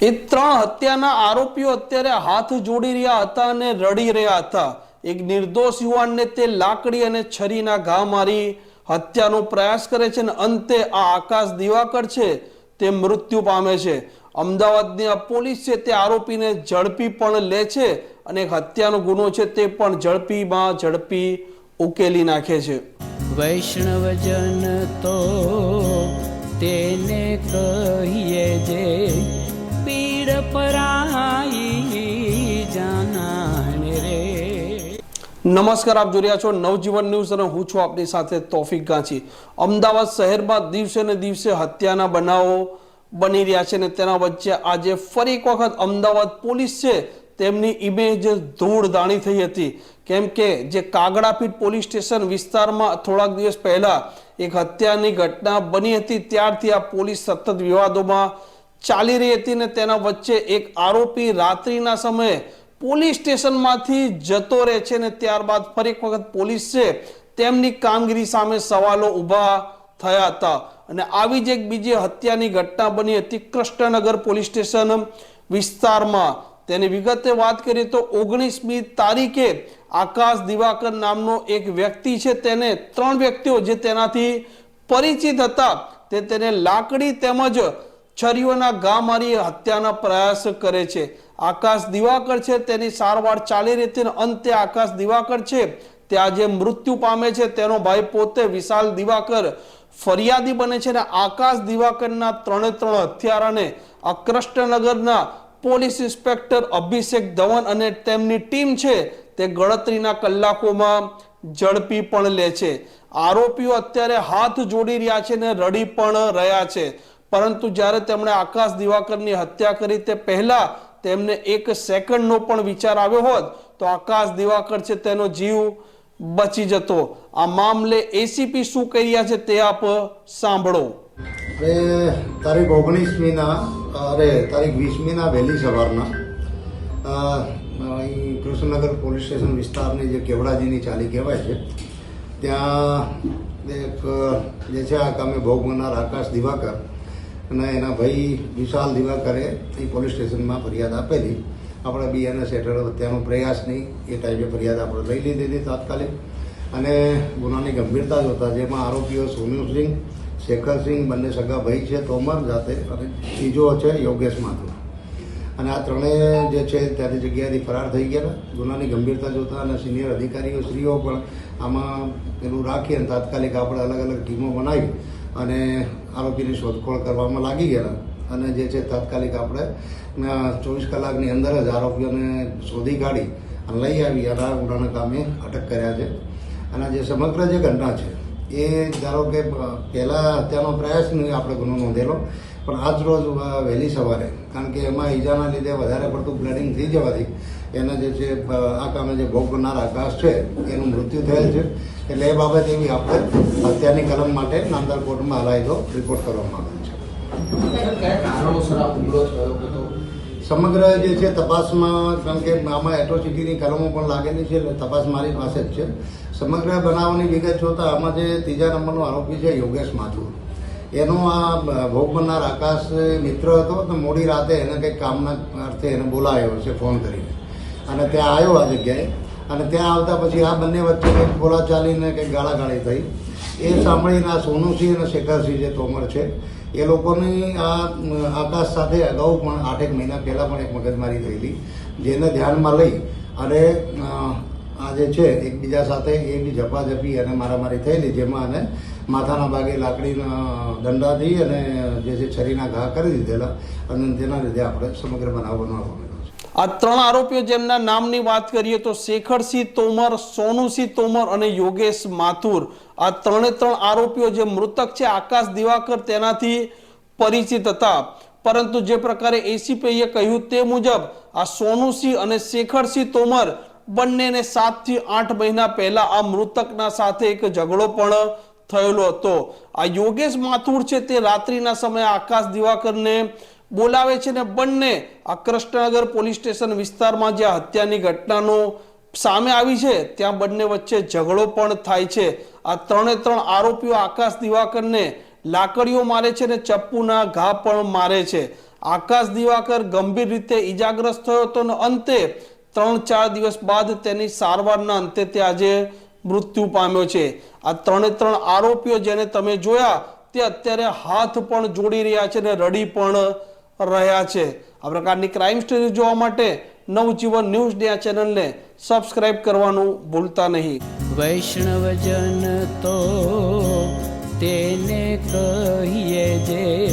એ ત્રણ હત્યાના આરોપીઓ અત્યારે હાથ જોડી રહ્યા હતા અને રડી રહ્યા હતા. એક નિર્દોષ યુવાનને તે લાકડી અને છરીના ઘા મારી હત્યાનો પ્રયાસ કરે છે અને અંતે આ આકાશ દિવાકર છે તે મૃત્યુ પામે છે. અમદાવાદની આ પોલીસ છે તે આરોપીને ઝડપી પણ લે છે અને એક હત્યાનો ગુનો છે તે પણ ઝડપીમાં ઝડપી ઉકેલી નાખે છે. વૈષ્ણવજન તો તેને કહીએ જે નમસ્કાર, આપ જોઈ રહ્યા છો નવજીવન ન્યૂઝ અને હું છું આપની સાથે તોફિક ગાંચી. અમદાવાદ શહેરમાં દિવસે ને દિવસે હત્યાના બનાવો બની રહ્યા છે ને તેના વચ્ચે આજે ફરી એક વખત અમદાવાદ પોલીસ છે તેમની ઇમેજ ધૂળધાણી થઈ હતી. કેમ કે જે કાગડાપીઠ પોલીસ સ્ટેશન વિસ્તારમાં થોડાક દિવસ પહેલાં એક હત્યાની ઘટના બની હતી, ત્યારથી આ પોલીસ સતત વિવાદોમાં ચાલી રહી હતી ને તેના વચ્ચે એક આરોપી રાત્રિના સમયે પોલીસ સ્ટેશનમાંથી જતો રહે છે ને ત્યારબાદ ફરી એક વખત પોલીસ છે, તેમની કામગીરી સામે સવાલો ઊભા થયા હતા. અને આવી જ એક બીજી હત્યાની ઘટના બની હતી કૃષ્ણનગર પોલીસ સ્ટેશન વિસ્તારમાં. તેની વિગતે વાત કરીએ તો ઓગણીસમી તારીખે આકાશ દિવાકર નામનો એક વ્યક્તિ છે, તેને ત્રણ વ્યક્તિઓ જે તેનાથી પરિચિત હતા, તે તેને લાકડી તેમજ છરીઓના ઘા મારી હત્યાના પ્રયાસ કરે છે. આકાશ દિવાકર છે, તેની સારવાર ચાલી રહી હતી અંતે આકાશ દિવાકર છે. તે આજે મૃત્યુ પામે છે. તેનો ભાઈ પોતે વિશાલ દિવાકર ફરિયાદી બને છે અને આકાશ દિવાકરના ત્રણે ત્રણ હથિયારાને અક્રષ્ટનગરના પોલીસ ઇન્સ્પેક્ટર અભિષેક ધવન અને તેમની ટીમ છે, તે ગણતરીના કલાકોમાં ઝડપી પણ લે છે. આરોપીઓ અત્યારે હાથ જોડી રહ્યા છે ને રડી પણ રહ્યા છે. પરંતુ જ્યારે તેમણે આકાશ દિવાકરની હત્યા કરી તે પહેલા તેમને એક સેકન્ડનો પણ વિચાર આવ્યો હોત, તો આકાશ દિવાકર છે તેનો જીવ બચી જતો. આ મામલે એસીપી શું કહી રહ્યા છે તે આપ સાંભળો. અરે તારીખ ઓગણીસમીના, અરે તારીખ વીસમીના વહેલી સવારના અહીં કૃષ્ણનગર પોલીસ સ્ટેશન વિસ્તારની જે કેવડાજીની ચાલી કહેવાય છે, ત્યાં એક, જે છે આ કામે ભોગ બનનાર આકાશ દિવાકર અને એના ભાઈ વિશાલ દિવાકરે એ પોલીસ સ્ટેશનમાં ફરિયાદ આપેલી. આપણે બીએનએસ હેઠળ હત્યાનો પ્રયાસ નહીં, એ ટાઈમે ફરિયાદ આપણે લઈ લીધી હતી તાત્કાલિક. અને ગુનાની ગંભીરતા જોતા જેમાં આરોપીઓ સોનુસિંહ શેખરસિંહ બંને સગા ભાઈ છે, તોમર જાતે અને ત્રીજો છે યોગેશ માથુર. અને આ ત્રણેય જે છે ત્યાંની જગ્યાએથી ફરાર થઈ ગયા ગુનાની ગંભીરતા જોતા અને સિનિયર અધિકારીઓ શ્રીઓ પણ આમાં પેલું રાખી અને તાત્કાલિક આપણે અલગ અલગ ટીમો બનાવી અને આરોપીની શોધખોળ કરવામાં લાગી ગયેલા. અને જે છે, તાત્કાલિક આપણે ચોવીસ કલાકની અંદર જ આરોપીઓને શોધી કાઢી અને લઈ આવી અને ગુનાના કામે અટક કર્યા છે. અને જે સમગ્ર જે ઘટના છે, એ ધારો કે પહેલાં હત્યાનો પ્રયાસ નહીં આપણે ગુનો નોંધેલો, પણ આજ રોજ વહેલી સવારે, કારણ કે એમાં ઈજાના લીધે વધારે પડતું બ્લડિંગ થઈ જવાથી એને જે છે આ કામે જે ભોગ કરનાર આકાશ છે, એનું મૃત્યુ થયેલ છે. એટલે એ બાબતે એવી આપણે હત્યાની કલમ માટે નામદાર કોર્ટમાં હલાયેલો રિપોર્ટ કરવામાં આવ્યો છે. સમગ્ર જે છે, તપાસમાં, કારણ કે આમાં એટ્રોસિટીની કલમો પણ લાગેલી છે, એટલે તપાસ મારી પાસે જ છે. સમગ્ર બનાવની વિગત જોતાં આમાં જે ત્રીજા નંબરનો આરોપી છે, યોગેશ માથુર. એનો આ ભોગ બનનાર આકાશ મિત્ર હતો, તો મોડી રાતે એને કંઈક કામના અર્થે એને બોલાયો છે, ફોન કરીને. અને ત્યાં આવ્યો આ જગ્યાએ. અને ત્યાં આવતા પછી આ બંને વચ્ચે કંઈક બોલાચાલીને કંઈક ગાળાગાળી થઈ. એ સાંભળીને આ સોનુસિંહ અને શેખરસિંહ જે તોમર છે, એ લોકોની આ આકાશ સાથે અગાઉ પણ આઠેક મહિના પહેલાં પણ એક મગજમારી થયેલી, જેને ધ્યાનમાં લઈ અને આ જે છે, એકબીજા સાથે એની ઝપાઝપી અને મારામારી થયેલી, જેમાં અને માથાના ભાગે લાકડીના દંડાથી અને જે છે, છરીના ઘા કરી દીધેલા. અને તેના લીધે આપણે સમગ્ર બનાવ બનવા પામેલો છે આ ત્રણ આરોપીઓ જેમના નામની વાત કરીએ તો શેખરસિંહ તોમર, સોનુસિંહ તોમર અને યોગેશ માથુર. આ ત્રણે ત્રણ આરોપીઓ જે મૃતક છે, આકાશ દિવાકર તેનાથી પરિચિત હતા. પરંતુ જે પ્રકારે એસીપીએ કહ્યું તે મુજબ આ સોનુસિંહ અને શેખરસિંહ તોમર બંનેને સાતથી આઠ મહિના પહેલા આ મૃતકના સાથે એક ઝઘડો પણ થયેલો હતો. આ યોગેશ માથુર છે તે રાત્રિના સમયે આકાશ દિવાકરને બોલાવે છે ને બંને આ કૃષ્ણનગર પોલીસ સ્ટેશન વિસ્તારમાં જે હત્યાની ઘટનાનો સામે આવી છે, ત્યાં બંને વચ્ચે ઝઘડો પણ થાય છે. આ ત્રણે ત્રણ આરોપીઓ આકાશ દિવાકરને લાકડીઓ મારે છે ને ચપ્પુના ઘા પણ મારે છે. આકાશ દિવાકર ગંભીર રીતે ઈજાગ્રસ્ત થયો હતો અને અંતે ત્રણ ચાર દિવસ બાદ તેની સારવારના અંતે તે આજે મૃત્યુ પામ્યો છે. આ ત્રણે ત્રણ આરોપીઓ જેને તમે જોયા, તે અત્યારે હાથ પણ જોડી રહ્યા છે ને રડી પણ રહ્યા છે. આ પ્રકારની ક્રાઇમ સ્ટોરી જોવા માટે નવજીવન ન્યૂઝ આ ચેનલને સબસ્ક્રાઇબ કરવાનું ભૂલતા નહીં. વૈષ્ણવજન તો તેને કહીએ જે